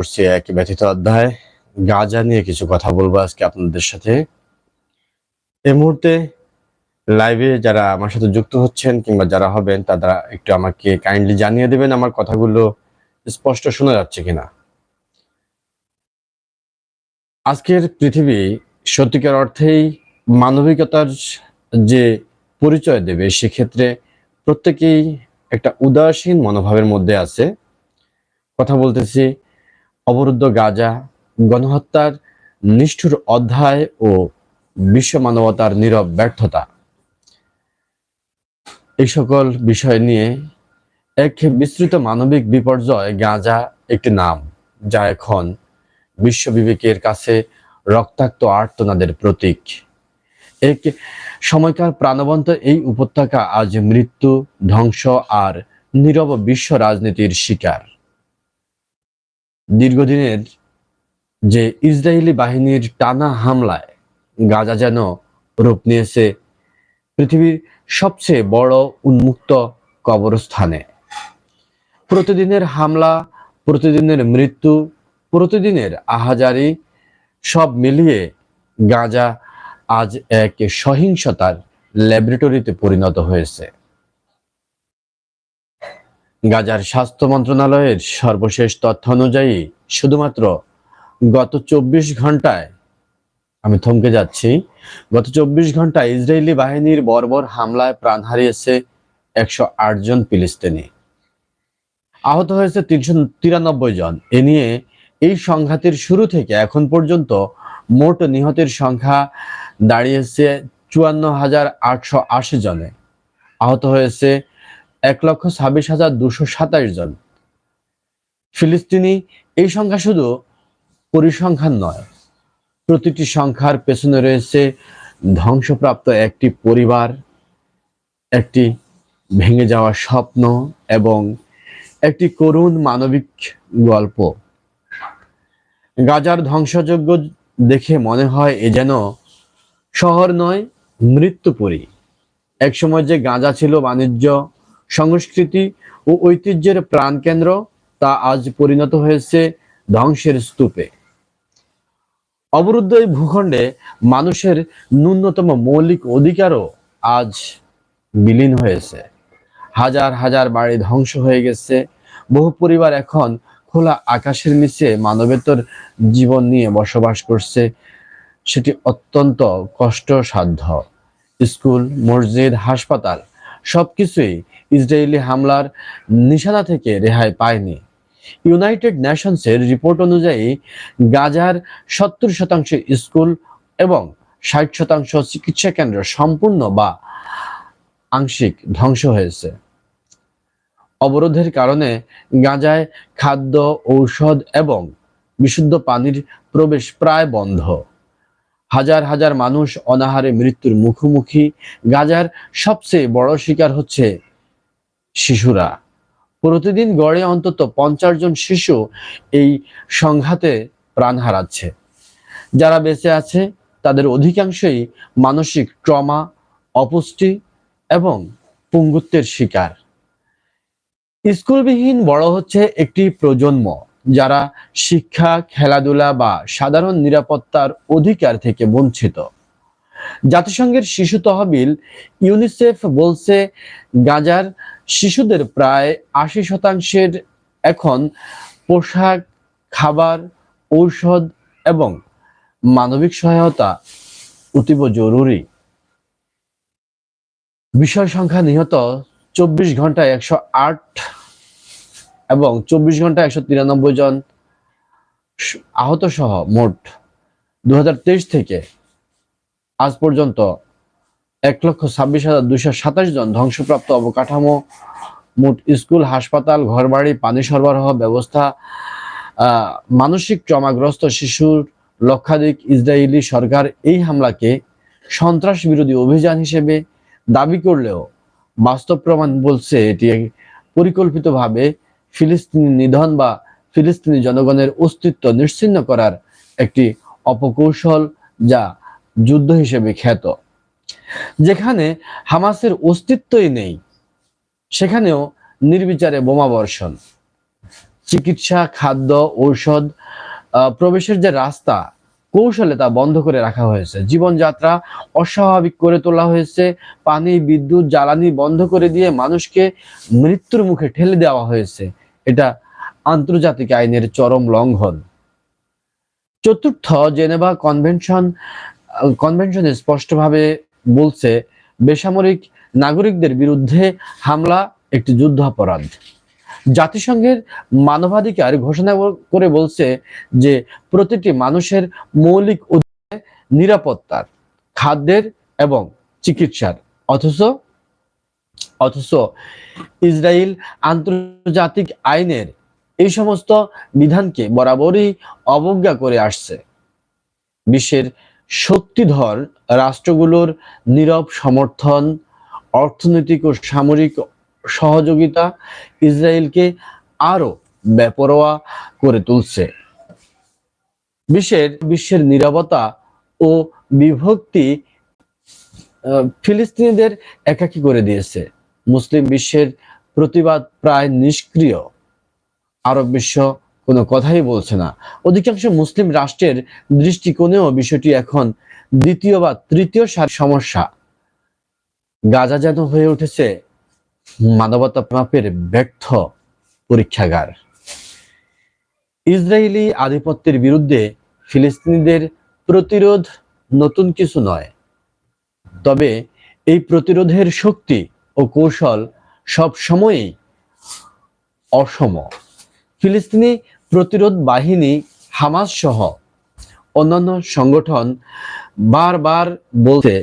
করছি এক ব্যথিত অধ্যায়। গাজা নিয়ে কিছু কথা বলব আজকে আপনাদের সাথে। এই মুহূর্তে লাইভে যারা আমার সাথে যুক্ত হচ্ছেন কিংবা যারা হবেন, তারা একটু আমাকে কাইন্ডলি জানিয়ে দেবেন আমার কথাগুলো স্পষ্ট শোনা যাচ্ছে কিনা। আজকের পৃথিবী সত্যিকার অর্থেই মানবিকতার যে পরিচয় দেবে, সেক্ষেত্রে প্রত্যেকেই একটা উদাসীন মনোভাবের মধ্যে আছে। কথা বলতেছি অবরুদ্ধ গাজা, গণহত্যার নিষ্ঠুর অধ্যায় ও বিশ্ব মানবতার নীরব ব্যর্থতা। এই সকল বিষয় নিয়ে এক বিস্তৃত মানবিক বিপর্যয় গাঁজা একটি নাম, যা এখন বিশ্ব বিবেকের কাছে রক্তাক্ত আর্তনাদের প্রতীক। এক সময়কার প্রাণবন্ত এই উপত্যকা আজ মৃত্যু, ধ্বংস আর নীরব বিশ্ব রাজনীতির শিকার। দীর্ঘদিনের যে ইসরায়েলি বাহিনীর টানা হামলায় গাজা যেন রূপ নিয়েছে পৃথিবীর সবচেয়ে বড় উন্মুক্ত কবরস্থানে। প্রতিদিনের হামলা, প্রতিদিনের মৃত্যু, প্রতিদিনের আহাজারি সব মিলিয়ে গাজা আজ এক সহিংসতার ল্যাবরেটরিতে পরিণত হয়েছে। গাজার স্বাস্থ্য মন্ত্রণালয়ের সর্বশেষ তথ্য অনুযায়ী শুধুমাত্র গত চব্বিশ ঘন্টায় আমি থমকে যাচ্ছি, গত চব্বিশ ঘন্টায় ইসরায়েলি বাহিনীর বর্বর হামলায় প্রাণ হারিয়েছে একশো আট জন ফিলিস্তিনি। আহত হয়েছে তিনশো তিরানব্বই জন। এ নিয়ে এই সংঘাতের শুরু থেকে এখন পর্যন্ত মোট নিহতের সংখ্যা দাঁড়িয়েছে চুয়ান্ন হাজার আটশো আশি জনে। আহত হয়েছে এক লক্ষ ছাব্বিশ হাজার দুশো সাতাশ জন। ফিলিস্তিনি, এই সংখ্যা শুধু পরিসংখ্যান নয়, প্রতিটি সংখ্যার পেছনে রয়েছে ধ্বংসপ্রাপ্ত একটি পরিবার, একটি ভেঙে যাওয়া স্বপ্ন এবং একটি করুণ মানবিক গল্প। গাজার ধ্বংসযোগ্য দেখে মনে হয় এ যেন শহর নয়, মৃত্যুপুরী। একসময় যে গাঁজা ছিল বাণিজ্য সংস্কৃতি ও ঐতিহ্যের প্রাণকেন্দ্র তা আজ পরিণত হয়েছে ধ্বংসের স্তূপে। অবরুদ্ধ এই ভূখণ্ডে মানুষের ন্যূনতম মৌলিক অধিকারও আজ বিলীন হয়েছে। হাজার হাজার বাড়ি ধ্বংস হয়ে গেছে। বহু পরিবার এখন খোলা আকাশের নিচে মানবেতর জীবন নিয়ে বসবাস করছে। সেটি অত্যন্ত কষ্টসাধ্য। স্কুল, মসজিদ, হাসপাতাল সবকিছুই ইসরায়েলি হামলার নিশানা থেকে রেহাই পায়নি। ইউনাইটেড নেশনসের রিপোর্ট অনুযায়ী, গাজার সত্তর শতাংশ স্কুল এবং ষাট শতাংশ চিকিৎসা কেন্দ্র সম্পূর্ণ বা আংশিক ধ্বংস হয়েছে। অবরোধের কারণে গাজায় খাদ্য, ঔষধ এবং বিশুদ্ধ পানির প্রবেশ প্রায় বন্ধ। হাজার হাজার মানুষ অনাহারে মৃত্যুর মুখোমুখি। গাজার সবচেয়ে বড় শিকার হচ্ছে শিশুরা। প্রতিদিন গড়ে অন্তত পঞ্চাশ জন শিশু এই সংঘাতে প্রাণ হারাচ্ছে। যারা বেঁচে আছে, তাদের অধিকাংশই মানসিক ট্রমা, অপুষ্টি এবং পুঙ্গুত্বের শিকার। স্কুলবিহীন বড় হচ্ছে একটি প্রজন্ম যারা শিক্ষা, খেলাধুলা বা সাধারণ নিরাপত্তার অধিকার থেকে বঞ্চিত। জাতিসংঘের শিশু তহবিল, ইউনিসেফ বলছে, গাজার শিশুদের প্রায় আশি শতাংশের এখন পোশাক, খাবার, ঔষধ এবং মানবিক সহায়তা অতীব জরুরি। বিষয় সংখ্যা নিহত চব্বিশ ঘন্টায় একশো আট এবং চব্বিশ ঘন্টায় একশো তিরানব্বই জন আহত সহ মোট দুহাজার তেইশ থেকে আজ পর্যন্ত এক লক্ষ ছাব্বিশ হাজার দুইশো সাতাশ জন ধ্বংসপ্রাপ্ত অবকাঠামো, মোট স্কুল, হাসপাতাল, ঘরবাড়ি, পানি সরবরাহ ব্যবস্থা মানসিক ট্রমাগ্রস্ত শিশুর লক্ষাধিক ইসরায়েলি সরকার এই হামলাকে সন্ত্রাস বিরোধী অভিযান হিসেবে দাবি করলেও বাস্তব প্রমাণ বলছে এটি পরিকল্পিতভাবে ফিলিস্তিনি নিধন বা ফিলিস্তিনি জনগণের অস্তিত্ব নিশ্চিহ্ন করার একটি অপকৌশল যা যুদ্ধ হিসেবে খ্যাত। যেখানে হামাসের অস্তিত্বই নেই, সেখানেও নির্বিচারে বোমা বর্ষণ চিকিৎসা, খাদ্য, ঔষধ প্রবেশের যে রাস্তা, কৌশলে তা বন্ধ করে রাখা হয়েছে। জীবনযাত্রা অস্বাভাবিক করে তোলা হয়েছে। পানি, বিদ্যুৎ, জ্বালানি বন্ধ করে দিয়ে মানুষকে মৃত্যুর মুখে ঠেলে দেওয়া হয়েছে। এটা আন্তর্জাতিক আইনের চরম লঙ্ঘন। চতুর্থ, জেনেভা কনভেনশন কনভেনশনে স্পষ্টভাবে বলছে, বেসামরিক নাগরিকদের বিরুদ্ধে হামলা, একটি যুদ্ধাপরাধ। জাতিসংঘের মানবাধিকার ঘোষণা করে বলছে যে, প্রতিটি মানুষের মৌলিক নিরাপত্তার, খাদ্যের এবং চিকিৎসার। অথচ অথচ ইসরায়েল আন্তর্জাতিক আইনের এই সমস্ত বিধানকে বরাবরই অবজ্ঞা করে আসছে। বিশ্বের শক্তিধর রাষ্ট্রগুলোর নীরব সমর্থন, অর্থনৈতিক ও সামরিক সহযোগিতা ইসরায়েলকে আরও বেপরোয়া করে তুলছে। বিশ্বের বিশ্বের নীরবতা ও বিভক্তি ফিলিস্তিনিদের একাকী করে দিয়েছে। মুসলিম বিশ্বের প্রতিবাদ প্রায় নিষ্ক্রিয়। আরব বিশ্ব কোনো কথাই বলছে না। অধিকাংশ মুসলিম রাষ্ট্রের দৃষ্টিকোণেও বিষয়টি এখন দ্বিতীয় বা তৃতীয় সমস্যা। গাজা যেন হয়ে উঠেছে, মানবতা মাপের ব্যর্থ পরীক্ষাগার। ইসরায়েলি আধিপত্যের বিরুদ্ধে ফিলিস্তিনিদের প্রতিরোধ নতুন কিছু নয়। তবে এই প্রতিরোধের শক্তি ও কৌশল সব সময়ই অসম। ফিলিস্তিনি প্রতিরোধ বাহিনী হামাস সহ অন্যান্য সংগঠন বারবার বলতে